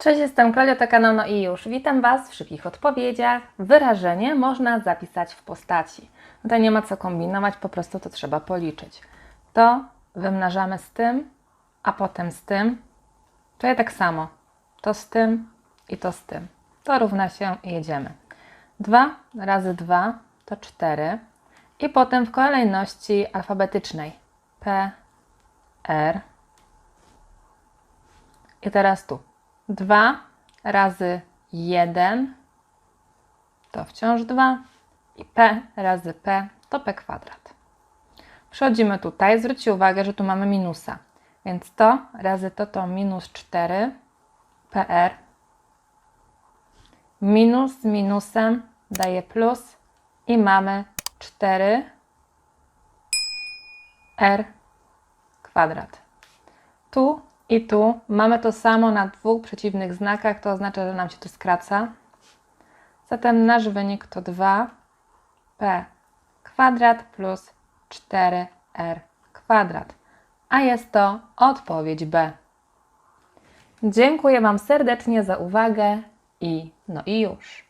Cześć, jestem Klaudia, to No i już. Witam Was w szybkich odpowiedziach. Wyrażenie można zapisać w postaci. Tutaj nie ma co kombinować, po prostu to trzeba policzyć. To wymnażamy z tym, a potem z tym. Tutaj tak samo. To z tym i to z tym. To równa się i jedziemy. 2 razy 2 to 4. I potem w kolejności alfabetycznej. P, R. I teraz tu. 2 razy 1 to wciąż 2 i p razy p to p kwadrat. Przechodzimy tutaj. Zwróćcie uwagę, że tu mamy minusa. Więc to razy to to minus 4 pr minus z minusem daje plus i mamy 4 r kwadrat. Tu i tu mamy to samo na dwóch przeciwnych znakach, to oznacza, że nam się to skraca. Zatem nasz wynik to 2p kwadrat plus 4r kwadrat. A jest to odpowiedź B. Dziękuję Wam serdecznie za uwagę i no i już.